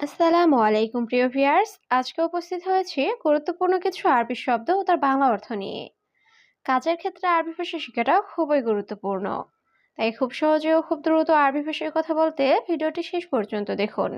আসসালামু আলাইকুম, প্রিয় ভিউয়ার্স। আজকে উপস্থিত হয়েছে গুরুত্বপূর্ণ কিছু আরবি শব্দ ও তার বাংলা অর্থ নিয়ে। কাজের ক্ষেত্রে আরবি ভাষা শেখাটা খুবই গুরুত্বপূর্ণ। তাই খুব সহজে ও খুব দ্রুত আরবি ভাষায় কথা বলতে ভিডিওটি শেষ পর্যন্ত দেখুন।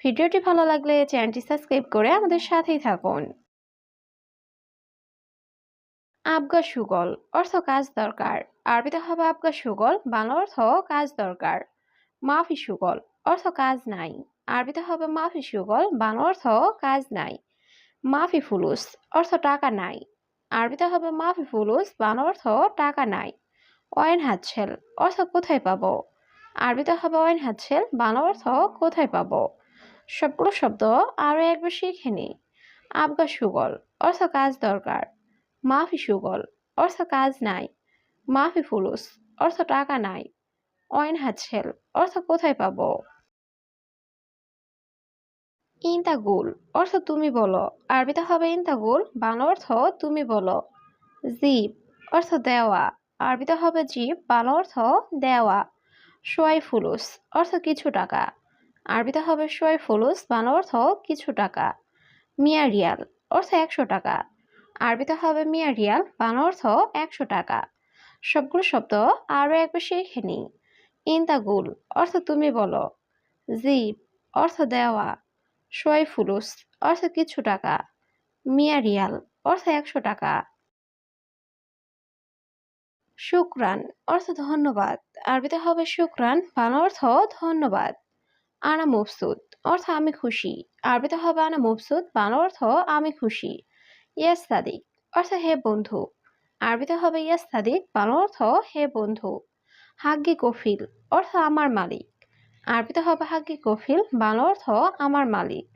ভিডিওটি ভালো লাগলে চ্যানেলটি সাবস্ক্রাইব করে আমাদের সাথেই থাকুন। আবগা সুগল অর্থ কাজ দরকার। আরবিতে হবে আবগা সুগল, বাংলা অর্থ কাজ দরকার। মাফি সুগল অর্থ কাজ নাই। আরবিতে হবে মাফি সুগল বান অর্থ কাজ নাই। মাফি ফুলুস অর্থ টাকা নাই। আরবিতে হবে মাফি ফুলুস বান অর্থ টাকা নাই। অয়েন হাতছেল অর্থ কোথায় পাব? আরবিতে হবে অয়েন হাতছেল বান অর্থ কোথায় পাব? সবগুলো শব্দ আরও একবার শিখে নি। আবগা সুগল অর্থ কাজ দরকার। মাফি সুগল অর্থ কাজ নাই। মাফি ফুলুস অর্থ টাকা নাই। অয়েন হাতছেল অর্থ কোথায় পাবো? ইন্তাগুল অর্থ তুমি বলো। আরবিতে হবে ইন্তাগুল, বাংলা অর্থ তুমি বলো। জিব অর্থ দেওয়া। আরবিতে হবে জিব, বাংলা অর্থ দেওয়া। সোয়াই ফুলুস অর্থ কিছু টাকা। আরবিতে হবে সোয়াই ফুলুস বাংলা অর্থ কিছু টাকা। মিয়া রিয়াল অর্থ একশো টাকা। আরবিতে হবে মিয়া রিয়াল বাংলা অর্থ একশো টাকা। সবগুলো শব্দ আরও একবার শিখে নিই। ইন্তাগুল অর্থ তুমি বলো। জিব অর্থ দেওয়া। সোয়াই ফুলুস কিছু টাকা। মিয়া রিয়াল, অর্থ একশো টাকা। শুক্রান, অর্থ ধন্যবাদ। আরবিতে হবে শুক্রান, বাংলা অর্থ ধন্যবাদ। আনা মফসুদ, অর্থ আমি খুশি। আরবিতে হবে আনা মফসুদ, বাংলা অর্থ আমি খুশি। ইয়াস সাদিক, অর্থ হে বন্ধু। আরবিতে হবে ইয়াস সাদিক, বাংলা অর্থ হে বন্ধু। হাগ্গি কফিল অর্থ আমার মালিক। আরবিতে হবে হাগ্গি কফিল, বাংলা অর্থ আমার মালিক।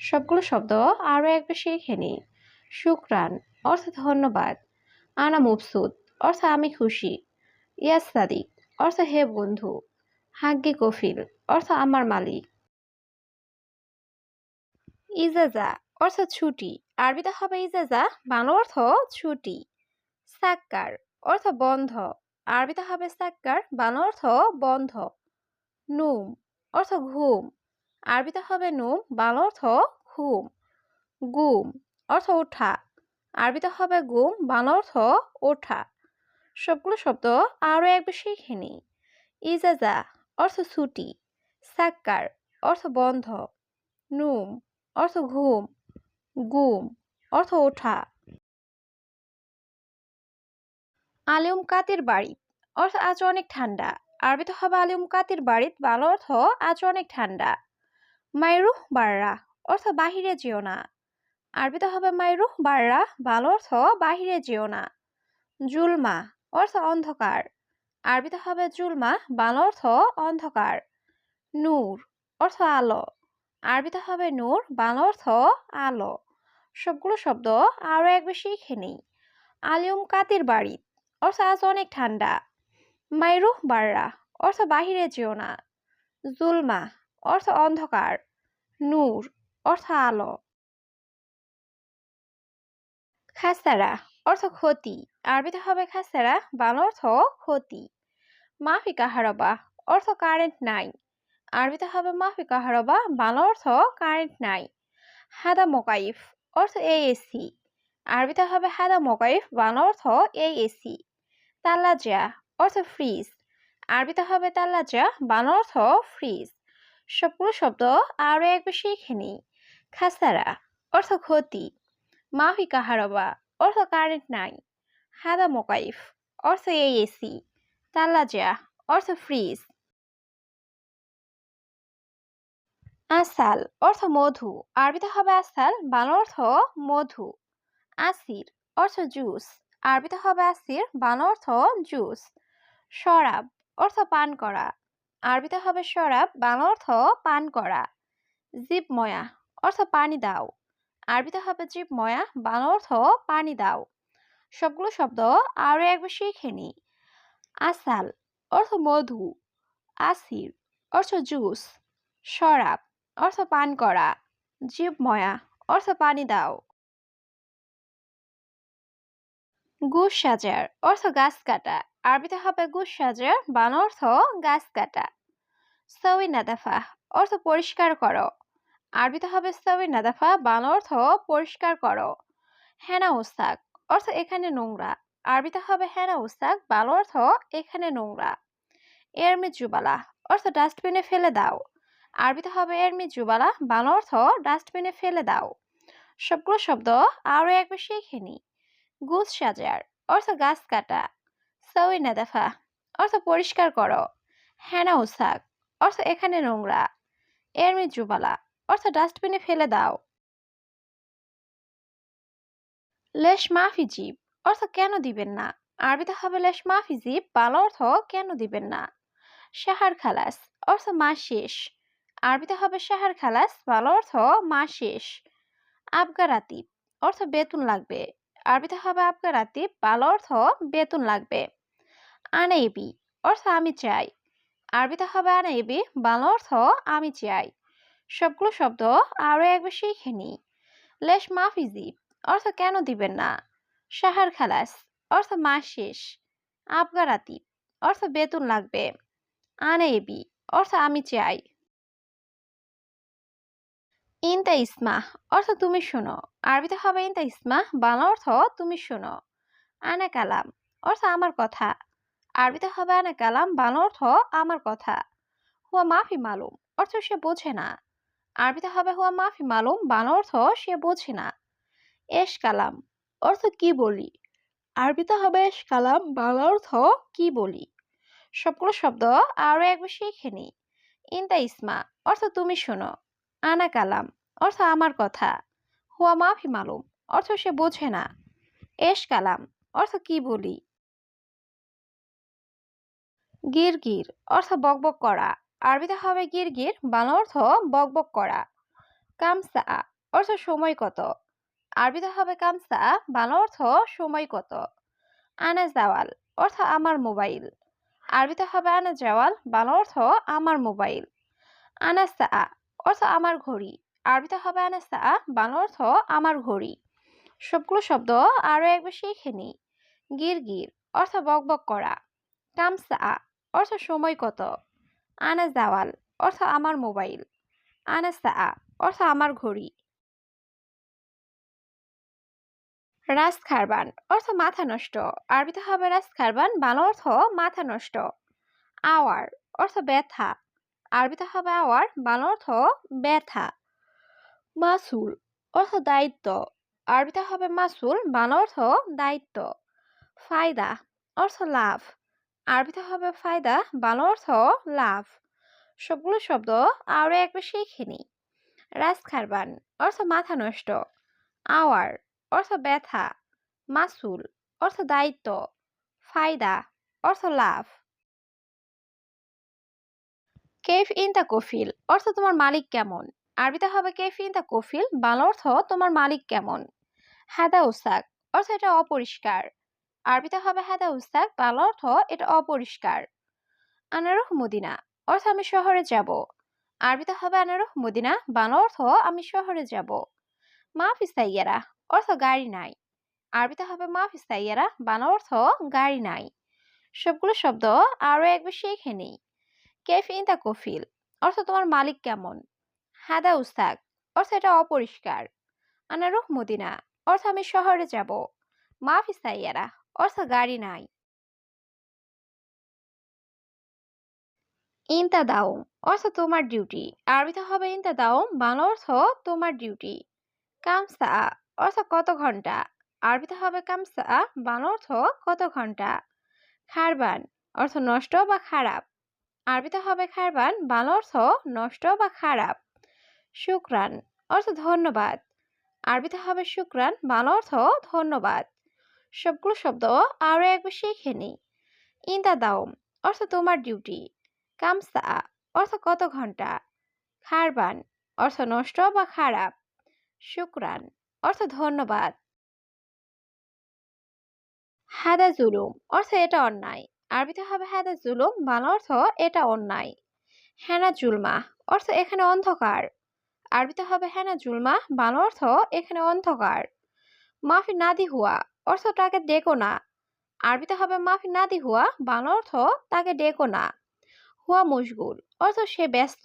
সবগুলো শব্দ আরও একবার শিখে নি। শুক্রান, অর্থ ধন্যবাদ। আনা মুফসুদ, অর্থ আমি খুশি। ইয়াস সাদিক, অর্থ হে বন্ধু। হাগ্গি কফিল, অর্থ আমার মালিক। ইজাজা, অর্থ ছুটি। আরবিতে হবে ইজাজা, বাংলা অর্থ ছুটি। সাক্কার, অর্থ বন্ধ। আরবিতে হবে সাক্কার, বাংলা অর্থ বন্ধ। নুম অর্থ ঘুম। আরবিতে হবে নুম, বাংলা অর্থ ঘুম। গুম, অর্থ ওঠা। আরবিতে হবে গুম, বাংলা অর্থ ওঠা। সবগুলো শব্দ আরও একবার শিখে নি। ইজাজা, অর্থ ছুটি। সাক্কার, অর্থ বন্ধ। নুম, অর্থ ঘুম। গুম, অর্থ ওঠা। আলিম কাতের বাড়ি? অর্থ আজ অনেক ঠান্ডা। আরবিতে হবে আলিম কাতির বাড়িত বাংলা অর্থ আজ অনেক ঠান্ডা। মাইরুহ বাররা অর্থ বাহিরে যেও না। আরবিতে হবে মাইরুহ বাররা ভালো অর্থ বাহিরে যেও না। জুলমা অর্থ অন্ধকার। আরবিতে হবে জুলমা বাংলা অর্থ অন্ধকার। নূর অর্থ আলো। আরবিতে হবে নূর বাংলা অর্থ আলো। সবগুলো শব্দ আরও এক বেশি শিখে নিই। আলিউম কাতির বাড়ি অর্থ আজ অনেক ঠান্ডা। মাইরুহ বাররা, অর্থ বাহিরে যেও না। জুলমা, অর্থ অন্ধকার। নূর, অর্থ আলো। খাসারা অর্থ ক্ষতি। আরবিতে হবে খাসারা বাংলা অর্থ ক্ষতি। মাফি কাহারবা, অর্থ কারেন্ট নাই। আরবিতে হবে মাফি কাহারবা, বাংলা অর্থ কারেন্ট নাই। হাদা মোকাইফ, অর্থ এই এসি আরবিতে হবে হাদা মোকাইফ, বাংলা অর্থ এই এসি তাল্লাজা অর্থ ফ্রিজ। আরবিতে হবে তাল্লাজা বাংলা অর্থ ফ্রিজ। সবগুলো শব্দ আরও একবার শিখে নিই। খাসারা, অর্থ ক্ষতি। মাফি কাহারবা, অর্থ কারেন্ট নাই। হাদা মোকাইফ, অর্থ এই এসি তাল্লাজা অর্থ ফ্রিজ। আসাল, অর্থ মধু। আরবিতে হবে আসাল, বাংলা অর্থ মধু। আসির, অর্থ জুস। আরবিতে হবে আসির, বাংলা অর্থ জুস। শরাব অর্থ পান করা। আরবিতে হবে শরাব, বাংলা অর্থ পান করা। ময়া অর্থ পানি দাও। আরবিতে হবে ময়া বাংলা অর্থ পানি দাও। সবগুলো শব্দ আরও একবার শিখে নি আসাল অর্থ মধু। আসির অর্থ জুস। শরাব অর্থ পান করা। ময়া অর্থ পানি দাও। গুস সাজার অর্থ গাছ কাটা। আরবিতে হবে গুস সাজার, বান অর্থ গাছ কাটা। সউই নাদাফা, অর্থ পরিষ্কার করো। আরবিতে হবে সাবি নাদাফা বাংলা অর্থ পরিষ্কার করো। হেনা উস্তাক অর্থ এখানে নোংরা। আরবিতে হবে হেনা উস্তাক বাংলা অর্থ এখানে নোংরা। এরমি জুবালা, অর্থ ডাস্টবিনে ফেলে দাও। আরবিতে হবে এরমি জুবালা বাংলা অর্থ ডাস্টবিনে ফেলে দাও। সবগুলো শব্দ আরও একবার শিখে নি। গুছ সাজার অর্থ গাছ কাটা। সউই নাদাফা। অর্থ পরিষ্কার করো। হেনা উসাক অর্থ এখানে নোংরা। এরমি জুবালা। অর্থ ডাস্টবিনে ফেলে দাও। লেশ মাফি জীব। অর্থ কেন দিবেন না? আরবিতে হবে লেশ মাফি জীব। বাংলা অর্থ কেন দিবেন না? শাহার খালাস। অর্থ মাস শেষ। আরবিতে হবে শাহার খালাস। বাংলা অর্থ মাস শেষ। আবগারাতিব অর্থ বেতন লাগবে। আরবিতে হবে আবগারাতিব বাংলা অর্থ বেতন লাগবে। আনাইবি অর্থ আমি চাই। আরবিতে হবে আনাইবি বাল অর্থ আমি চাই। সবগুলো শব্দ আরও একবার শিখে নি লেশ মাফিজি অর্থ কেন দিবেন না? সাহার খালাস, অর্থ মাস শেষ। আবগারাতি, অর্থ বেতন লাগবে। আনাইবি অর্থ আমি চাই। ইনতা ইসমা অর্থ তুমি শোনো। আরবিতে হবে ইনতা ইসমা, বাংলা অর্থ তুমি শোনো। আনা কালাম অর্থ আমার কথা। আরবিতে হবে আনা কালাম, বাংলা অর্থ আমার কথা। হুয়া মাফি মালুম অর্থ সে বোঝে না। আরবিতে হবে হুয়া মাফি মালুম, বাংলা অর্থ সে বোঝে না। এশ কালাম অর্থ কি বলি? আরবিতে হবে এশ কালাম, বাংলা অর্থ কি বলি? সবগুলো শব্দ আরও একবার শিখে নি। ইনতা ইসমা অর্থ তুমি শোনো। আনা কালাম অর্থ আমার কথা। হুয়া মাফি মালুম, অর্থ সে বোঝে না। এশ কালাম, অর্থ কি বলি? গির গির অর্থ বকবক করা। আরবিতে হবে গির গির বাংলা অর্থ বকবক করা। কামসা, অর্থ সময় কত। আরবিতে হবে কামসা, বাংলা অর্থ সময় কত। আনা জাওয়াল, অর্থ আমার মোবাইল। আরবিতে হবে আনা জাওয়াল, বাংলা অর্থ আমার মোবাইল। আনা সা, অর্থ আমার ঘড়ি। আরবিতে হবে আনা সা বাংলা অর্থ আমার ঘড়ি। সবগুলো শব্দ আরও একবার শিখে নি গির গির, অর্থ বকবক করা। কামসা, অর্থ সময় কত। আনা জাওয়াল অর্থ আমার মোবাইল। আনা সা অর্থ আমার ঘড়ি। রাস খারবান অর্থ মাথা নষ্ট। আরবিতে হবে রাস খারবান বাংলা অর্থ মাথা নষ্ট। আওয়ার, অর্থ ব্যথা। আরবিতে হবে আওয়ার বাংলা অর্থ ব্যথা। মাসুল অর্থ দায়িত্ব। আরবিতে হবে মাসুল, বাংলা অর্থ দায়িত্ব। ফায়দা অর্থ লাভ। আরবিতে হবে ফায়দা, বাংলা অর্থ লাভ। সবগুলো শব্দ আরও একবার শিখে নি রাস খারবান অর্থ মাথা নষ্ট। আওয়ার অর্থ ব্যথা। মাসুল অর্থ দায়িত্ব। ফায়দা অর্থ লাভ। কেফ ইন দ্য কফিল অর্থ তোমার মালিক কেমন? আরবিতে হবে কেফ ইন দ্য কফিল? বাংলা অর্থ তোমার মালিক কেমন? হাদা উসাক অর্থ এটা অপরিষ্কার। আরবিতে হবে হাদা উস্তাক, বাংলা অর্থ এটা অপরিষ্কার। আনারুহ মদিনা, অর্থ আমি শহরে যাব। আরবিতে হবে আনারুহ মদিনা, বাংলা অর্থ আমি শহরে যাব। মাফিস তাইয়ারা অর্থ গাড়ি নাই। আরবিতে হবে মাফিস তাইয়ারা বাংলা অর্থ গাড়ি নাই। সবগুলো শব্দ আরও একবার শিখে নেই। কেফ ইন দ্য কফিল, অর্থ তোমার মালিক কেমন? হাদা উস্তাক অর্থ এটা অপরিষ্কার। আনারুহ মদিনা, অর্থ আমি শহরে যাব। মাফিস তাইয়ারা অর্থ গাড়ি নাই। ইনতা দাও অর্থ তোমার ডিউটি। আরবিতে হবে ইনতা দাও বাংলা অর্থ তোমার ডিউটি। কামসা, অর্থ কত ঘণ্টা। আরবিতে হবে কামসা, বাংলা অর্থ কত ঘণ্টা। খারবান, অর্থ নষ্ট বা খারাপ। আরবিতে হবে খারবান, বাংলা অর্থ নষ্ট বা খারাপ। শুক্রান, অর্থ ধন্যবাদ। আরবিতে হবে শুক্রান, বাংলা অর্থ ধন্যবাদ। সবগুলো শব্দ আরও একবার শিখে নিই। ইন্দা দাওম অর্থ তোমার ডিউটি। কামসা, অর্থ কত ঘণ্টা। খারবান, অর্থ নষ্ট বা খারাপ। শুক্রান, অর্থ ধন্যবাদ। হাদা জুলুম, অর্থ এটা অন্যায়। আরবিতে হবে হাদা জুলুম, বাংলা অর্থ এটা অন্যায়। হেনা জুলমা, অর্থ এখানে অন্ধকার। আরবিতে হবে হেনা জুলমা? বাংলা অর্থ এখানে অন্ধকার। মাফি নাদি হুয়া, অর্থ তাকে ডেকো না। আরবিতে হবে মাফি নাদি হুয়া, বাংলা অর্থ তাকে ডেকো না। হুয়া মুশগুল, অর্থ সে ব্যস্ত।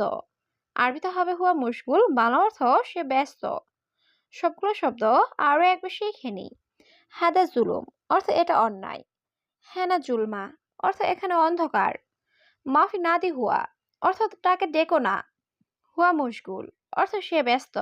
আরবিতে হবে হুয়া মুশগুল, বাংলা অর্থ সে ব্যস্ত। সবগুলো শব্দ আরও একবার শিখে নিই হাদা জুলুম, অর্থ এটা অন্যায়। হ্যানা জুলমা, অর্থ এখানে অন্ধকার। মাফি নাদি হুয়া, অর্থ তাকে ডেকো না। হুয়া মুশগুল অর্থ সে ব্যস্ত